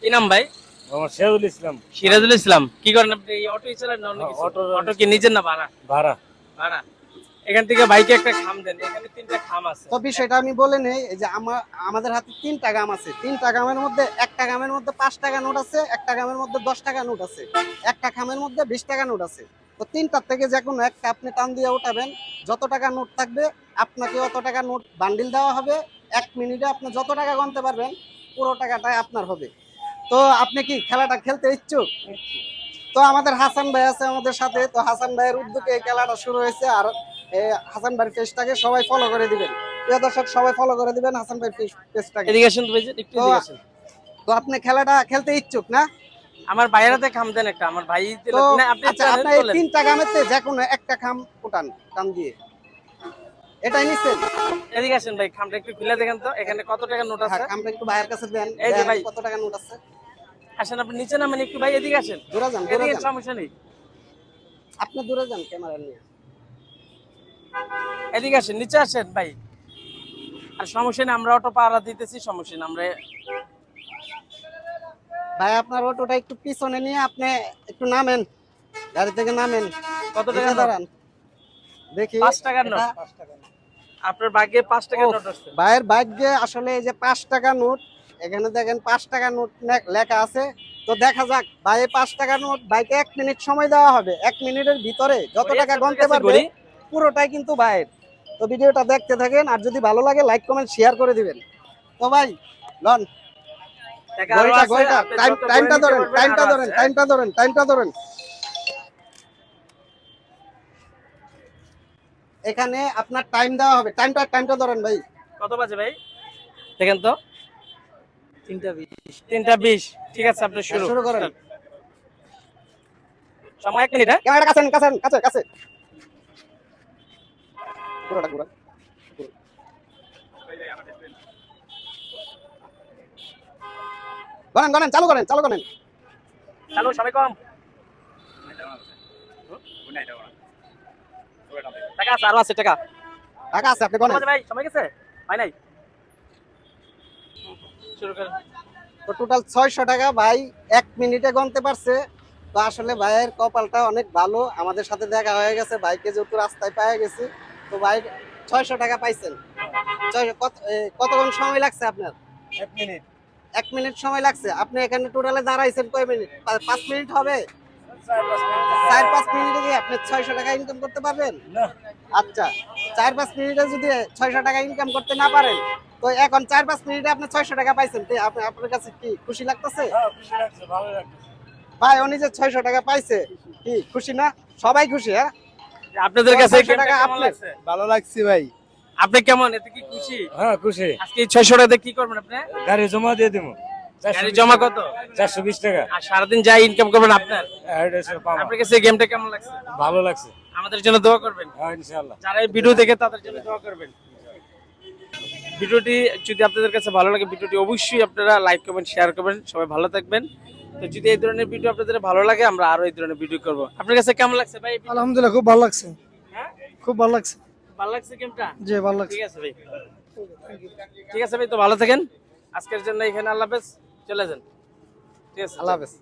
কি নাম ভাই? আমার শেহুল ইসলাম। সিরাজুল ইসলাম। কি করেন আপনি? অটো চালান না অটো অটো কি নিজের না ভাড়া? ভাড়া। ভাড়া। এখান থেকে বাইকে একটা খাম দেন। এখানে তিনটা খাম আছে। তো বিষয়টা আমি বলে নেই যে আমার আমাদের হাতে তিনটা গাম আছে। তিনটা গামের মধ্যে একটা গামের মধ্যে পাঁচ টাকা নোট আছে একটা গামের মধ্যে দশ টাকা নোট আছে। একটা খামের মধ্যে বিশ টাকা নোট আছে। তো তিনটার থেকে যে কোনো একটা আপনি টান দিয়ে উঠাবেন। যত টাকা নোট থাকবে আপনাকে অত টাকা নোট বান্ডিল দেওয়া হবে। এক মিনিটে আপনি যত টাকা গণতে পারবেন পুরো টাকাটাই আপনার হবে। তো আপনি কি খেলাটা খেলতে ইচ্ছুক? তো আমাদের হাসান ভাই আছে আমাদের সাথে। তো হাসান ভাইয়ের উদ্যোগে এই খেলাটা শুরু হয়েছে। আর হাসান ভাইয়ের পেজটাকে সবাই ফলো করে দিবেন। প্রিয় দর্শক সবাই ফলো করে দিবেন হাসান ভাইয়ের পেজটাকে। এদিকে আসেন তো ভাই একটু এদিকে আসেন। তো আপনি খেলাটা খেলতে ইচ্ছুক না? আমার বাইরাতে খাম দেন একটা আমার ভাই দিলে- তো না, আপনি আচ্ছা এই তিনটা যে কোনো একটা খাম উঠান কাম দিয়ে। এটাই নিচ্ছেন? এদিকে আসেন ভাই খামটা একটু খুলে দেখেন তো এখানে কত টাকা নোট আছে? হ্যাঁ, খামটা একটু ভাইয়ের কাছে দেন এই যে ভাই। কত টাকা নোট আছে। আসেন আপনি নিচে নামেন একটু ভাই এদিকে আসেন। দূরে যান দূরে এদিকে যান। সমস্যা নেই। আপনি দূরে যান ক্যামেরা নিয়ে। এদিকে আসেন নিচে আসেন ভাই। আর সমস্যা নেই আমরা অটো পাড়া দিতেছি সমস্যা নেই আমরা ভাই আপনার অটোটা একটু পিছনে নিয়ে আপনি একটু নামেন। গাড়ি থেকে নামেন। কত টাকা দাঁড়ান। দেখি। টাকার নোট? আপনার ভাগ্যে পাঁচ টাকার নোট আসছে। ভাইয়ের ভাগ্যে আসলে এই যে পাঁচ টাকা নোট এখানে দেখেন পাঁচ টাকা নোট লেখা আছে। তো দেখা যাক ভাই এই পাঁচ টাকা নোট ভাইকে এক মিনিট সময় দেওয়া হবে। এক মিনিটের ভিতরে যত টাকা গণতে পারবে পুরোটাই কিন্তু ভাইয়ের। তো ভিডিওটা দেখতে থাকেন আর যদি ভালো লাগে লাইক কমেন্ট শেয়ার করে দিবেন। তো ভাই লন। আছে, টাইমটা ধরেন টাইমটা ধরেন আছে, টাইমটা ধরেন টাইমটা ধরেন। এখানে আপনার টাইম দেওয়া হবে। টাইমটা টাইমটা ধরেন ভাই। কত বাজে ভাই? দেখেন তো। তিনটা বিশ। তিনটা বিশ। ঠিক আছে আপনি শুরু। শুরু করেন। সময় এক মিনিট হ্যাঁ? ক্যামেরাটা কাছে কাছে কাছে কাছে পুরোটা পুরো। গনেন গনেন চালু করেন চালু করেন। চালু সময় কম। টাকা আছে আরও আছে টাকা। টাকা আছে আপনি বাজে ভাই সময় গেছে? ভাই নাই? শুরু করেন। তো টোটাল ছয়শো টাকা ভাই এক মিনিটে গনতে পারছে। তো আসলে ভাইয়ের কপালটা অনেক ভালো। আমাদের সাথে দেখা হয়ে গেছে ভাইকে যেহেতু রাস্তায় পাওয়া গেছে। তো ভাই ছয়শো টাকা পাইছেন। ছয়শো কত কতক্ষণ সময় লাগছে আপনার? এক মিনিট। এক মিনিট সময় লাগছে। আপনি এখানে টোটালে দাঁড়াইছেন কয় মিনিট? পাঁচ মিনিট হবে? চার পাঁচ মিনিটে। কি আপনি ছয়শো টাকা ইনকাম করতে পারবেন? না। আচ্ছা চার পাঁচ মিনিটে যদি ছয়শো টাকা ইনকাম করতে না পারেন তো এখন চার পাঁচ মিনিটে আপনি ছয়শো টাকা পাইছেন আপনার কাছে কি খুশি লাগতেছে? হ্যাঁ, খুশি লাগছে ভালো লাগছে ভাই উনি যে ছয়শো টাকা পাইছে কি খুশি না? সবাই খুশি হ্যাঁ? আপনাদের কাছে টাকা আপনার। ভালো লাগছে ভাই। আপনি কেমন? এতে কি খুশি? হ্যাঁ খুশি। আজকে ছয়শো টাকা কি করবেন আপনি? গাড়ি জমা দিয়ে দেবো। গাড়ি জমা কত? চারশো বিশ টাকা। আর সারাদিন যাই ইনকাম করবেন আপনার? হ্যাঁ। আপনার কাছে গেমটা কেমন লাগছে? ভালো লাগছে। আমাদের জন্য দোয়া করবেন। হ্যাঁ ইনশাল্লাহ যারা এই ভিডিও দেখে তাদের জন্য দোয়া করবেন। ভিডিওটি যদি আপনাদের কাছে ভালো লাগে ভিডিওটি অবশ্যই আপনারা লাইক করবেন শেয়ার করবেন। সবাই ভালো থাকবেন। তো যদি এই ধরনের ভিডিও আপনাদের ভালো লাগে আমরা আরও এই ধরনের ভিডিও করব। আপনার কাছে কেমন লাগছে ভাই? আলহামদুলিল্লাহ খুব ভালো লাগছে। হ্যাঁ? খুব ভালো লাগছে। ভালো লাগছে গেমটা? জি ভালো লাগছে। ঠিক আছে ভাই। ঠিক আছে ভাই তো ভালো থাকেন। আজকের জন্য এখানে আল্লাহ হাফেজ। চলে যান। ঠিক আছে আল্লাহ হাফেজ।